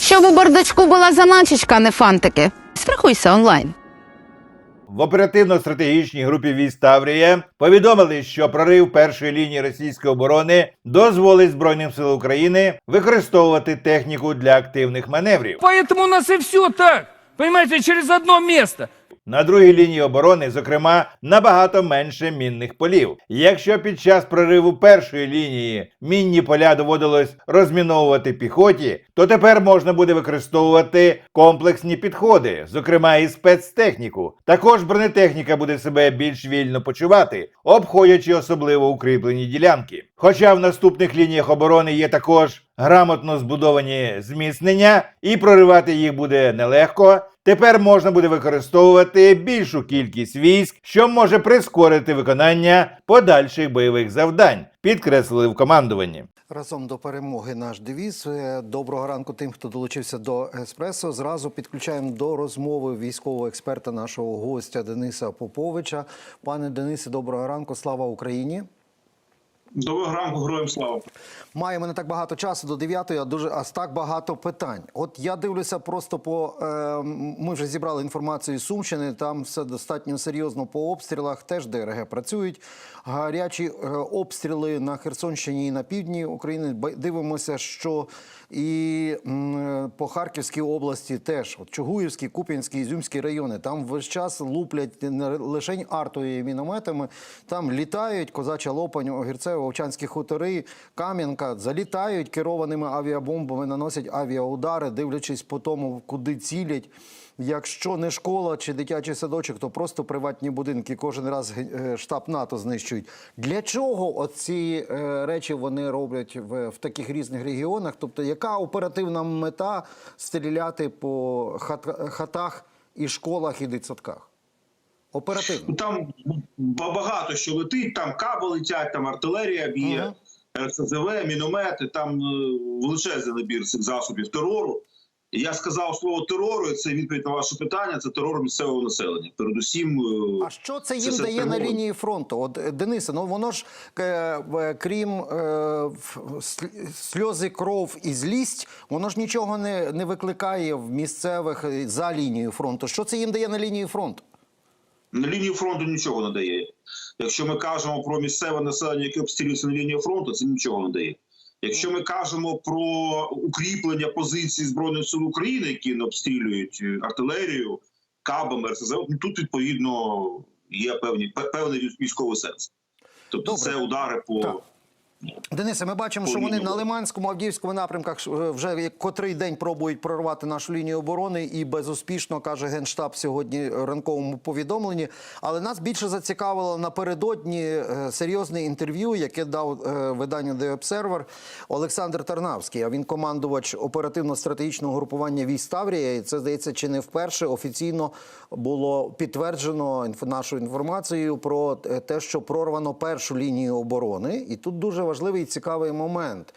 Щоб у бардачку була заначечка, а не фантики. Страхуйся онлайн. В оперативно-стратегічній групі військ Таврія повідомили, що прорив першої лінії російської оборони дозволить Збройним силам України використовувати техніку для активних маневрів. Поэтому у нас і все так. Понимаете, через одно место. На другій лінії оборони, зокрема, набагато менше мінних полів. Якщо під час прориву першої лінії мінні поля доводилось розміновувати піхоті, то тепер можна буде використовувати комплексні підходи, зокрема і спецтехніку. Також бронетехніка буде себе більш вільно почувати, обходячи особливо укріплені ділянки. Хоча в наступних лініях оборони є також грамотно збудовані зміцнення, і проривати їх буде нелегко. Тепер можна буде використовувати більшу кількість військ, що може прискорити виконання подальших бойових завдань, підкреслили в командуванні. Разом до перемоги наш девіз. Е, Доброго ранку тим, хто долучився до еспресо. Зразу підключаємо до розмови військового експерта, нашого гостя Дениса Поповича. Пане Денисе, доброго ранку. Слава Україні. Доброго ранку, героям слава. Маємо не так багато часу до 9, а дуже аж так багато питань. От я дивлюся просто по е, ми вже зібрали інформацію з Сумщини. Там все достатньо серйозно по обстрілах. Теж ДРГ працюють. Гарячі е, обстріли на Херсонщині і на півдні України. Дивимося, що і м, по Харківській області теж от Чугуївський, Куп'янський, Ізюмський райони. Там весь час луплять не лише артою і мінометами. Там літають Козача Лопань, Огірцево, Овчанські хутори, Кам'янка. Залітають керованими авіабомбами, наносять авіаудари, дивлячись по тому, куди цілять. Якщо не школа чи дитячий садочок, то просто приватні будинки. Кожен раз е, штаб НАТО знищують. Для чого оці е, речі вони роблять в, в таких різних регіонах? Тобто, яка оперативна мета стріляти по хат, хатах і школах і дитсадках? Оперативно. Ну, Там багато що летить, там каби летять, там артилерія б'є, РСЗВ, міномети, там е, величезний набір цих засобів терору. Я сказав слово терору, і це відповідь на ваше питання. Це терор місцевого населення. Передусім, е, А що це їм все дає на лінії фронту? От е, Денисе, ну воно ж е, е, крім е, сльози, кров і злість, воно ж нічого не, не викликає в місцевих е, за лінією фронту. Що це їм дає на лінії фронту? На лінію фронту нічого не дає. Якщо ми кажемо про місцеве населення, яке обстрілюється на лінії фронту, це нічого не дає. Якщо ми кажемо про укріплення позицій збройних сил України, які не обстрілюють е, артилерію, кабами, РСЗ, ну, тут відповідно є певні пе- певний військовий сенс. Тобто Добре. це удари по Так. Денисе, ми бачимо, що вони на Лиманському, Авдіївському напрямках е, вже як котрий день пробують прорвати нашу лінію оборони і безуспішно каже генштаб сьогодні в ранковому повідомленні. Але нас більше зацікавило напередодні е, серйозне інтерв'ю, яке дав е, виданню The Observer Олександр Тарнавський. А він командувач оперативно-стратегічного групування військ Таврія. І це здається, чи не вперше офіційно було підтверджено нашу інформацію про те, що прорвано першу лінію оборони. І тут дуже важливий і цікавий момент.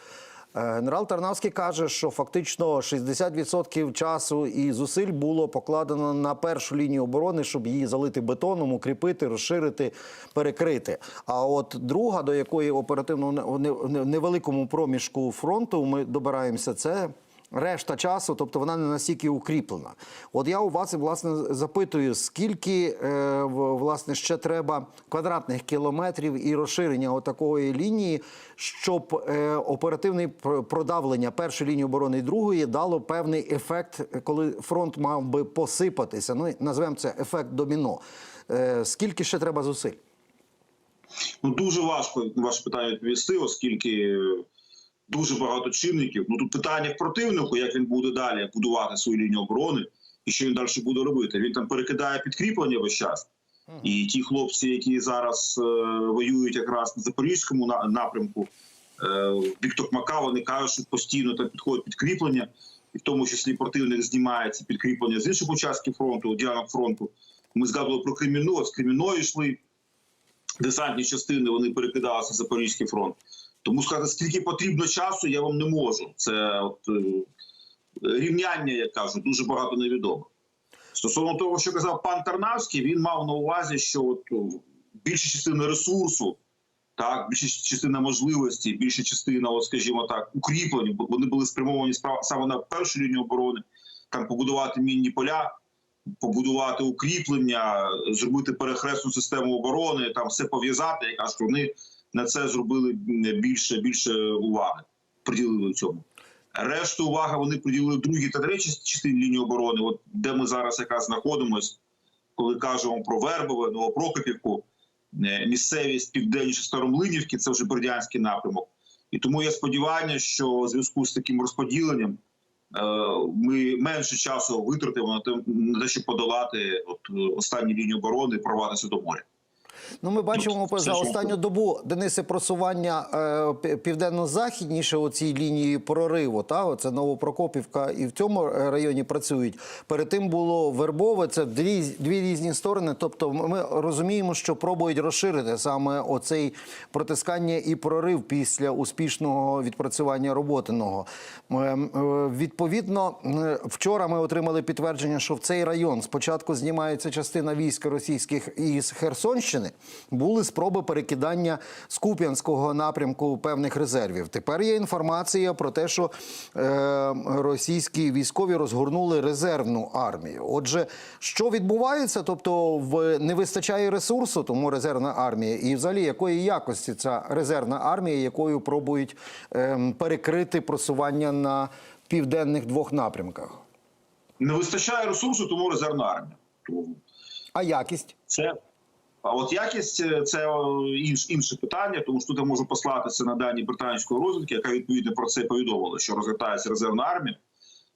Е, Генерал Тарнавський каже, що фактично 60% часу і зусиль було покладено на першу лінію оборони, щоб її залити бетоном, укріпити, розширити, перекрити. А от друга, до якої оперативно в не- в не- невеликому проміжку фронту ми добираємося, це решта часу, тобто вона не настільки укріплена. От я у вас власне запитую, скільки е, власне ще треба квадратних кілометрів і розширення отакої лінії, щоб е, оперативне продавлення першої лінії оборони і другої дало певний ефект, коли фронт мав би посипатися. Ну назвемо це ефект доміно. Е, скільки ще треба зусиль? Ну дуже важко ваше питання відповісти, оскільки дуже багато чинників. Ну тут питання в противнику, як він буде далі будувати свою лінію оборони і що він далі буде робити. Він там перекидає підкріплення весь час. І ті хлопці, які зараз е, воюють якраз на запорізькому на- напрямку, е, в бік Токмака, вони кажуть, що постійно там підходять підкріплення, і в тому числі противник знімає ці підкріплення з інших участків фронту, ділянок фронту. Ми згадували про Кремінно, з Кремінної йшли десантні частини, вони перекидалися на Запорізький фронт. Тому сказати, скільки потрібно часу, я вам не можу. Це от, е, рівняння, як кажуть, дуже багато невідомо. Стосовно того, що казав пан Тарнавський, він мав на увазі, що от, більша частина ресурсу Так, більша частина можливості, більша частина, от, скажімо так, укріплень, бо вони були спрямовані саме на першу лінію оборони, там побудувати мінні поля, побудувати укріплення, зробити перехресну систему оборони, там все пов'язати. Я кажу, вони на це зробили більше більше уваги, приділили цьому. Решту уваги вони приділили другій та третій частині лінії оборони, от де ми зараз якраз знаходимось, коли кажемо про Вербове, Новопрокопівку, е, місцевість південніше Старомлинівки, це вже Бердянський напрямок. І тому є сподівання, що у зв'язку з таким розподіленням е, ми менше часу витратимо на те, щоб подолати е, останні лінії оборони і прорватися до моря. Ну, ми бачимо Ну, за останню добу Денисе просування е, південно-західніше у цій лінії прориву. Та оце Новопрокопівка, і в цьому е, районі працюють. Перед тим було Вербове. Це дві, дві різні сторони. Тобто, ми розуміємо, що пробують розширити саме оцей протискання і прорив після успішного відпрацювання роботиного. Е, е, Відповідно, вчора ми отримали підтвердження, що в цей район спочатку знімається частина військ російських із Херсонщини. Були спроби перекидання з Куп'янського напрямку певних резервів. Тепер є інформація про те, що е, російські військові розгорнули резервну армію. Отже, що відбувається? Тобто, в не вистачає ресурсу, тому резервна армія, і взагалі якої якості ця резервна армія, якою пробують ем, перекрити просування на південних двох напрямках. Не вистачає ресурсу, тому резервна армія. А якість? Це а от якість е, це інш, інше питання, тому що тут я можу послатися на дані британської розвідки, яка відповідно про це повідомила, що розгортається резервна армія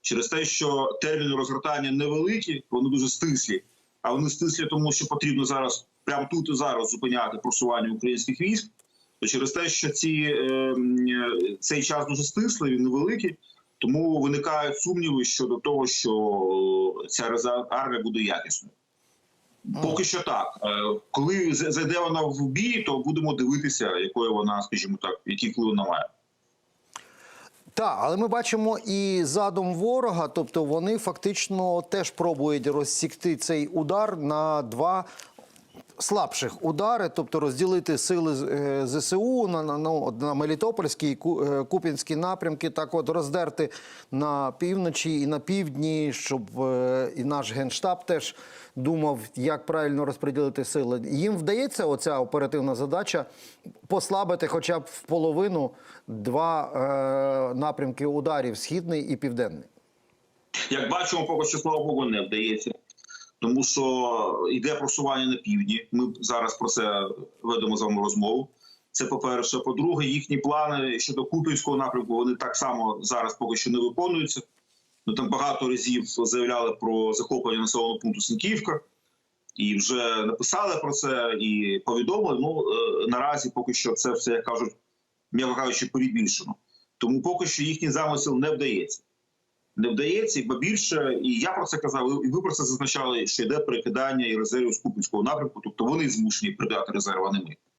через те, що терміни розгортання невеликі, вони дуже стислі. А вони стислі, тому що потрібно зараз прямо тут і зараз зупиняти просування українських військ. То через те, що ці е, е, цей час дуже стислий, він невеликий, тому виникають сумніви щодо того, що е, ця армія буде якісною. Поки що так. Е, Коли зайде вона в бій, то будемо дивитися, якою вона, скажімо так, який вплив вона має. Так, але ми бачимо і задум ворога, тобто вони фактично теж пробують розсікти цей удар на два. Слабших удари, тобто розділити сили е, ЗСУ на, на, ну, на Мелітопольський і Ку- е, Куп'янські напрямки, так от роздерти на півночі і на півдні, щоб е, і наш генштаб теж думав, як правильно розподілити сили. Їм вдається оця оперативна задача послабити хоча б в половину два е, напрямки ударів східний і південний. Як бачимо, поки що слава Богу, не вдається. Тому що йде просування на півдні. Ми зараз про це ведемо з вами розмову. Це по-перше. По-друге, їхні плани щодо Купінського напрямку вони так само зараз поки що не виконуються. Ну там багато разів заявляли про захоплення населеного пункту Синківка, і вже написали про це і повідомили. Ну е, наразі поки що це все як кажуть, м'яко кажучи, перебільшено. Тому поки що їхній замисел не вдається. Не вдається, бо більше, і я про це казав, і ви про це зазначали, що йде перекидання і резервів з Купінського напрямку, тобто вони змушені придати резерви, а не ми.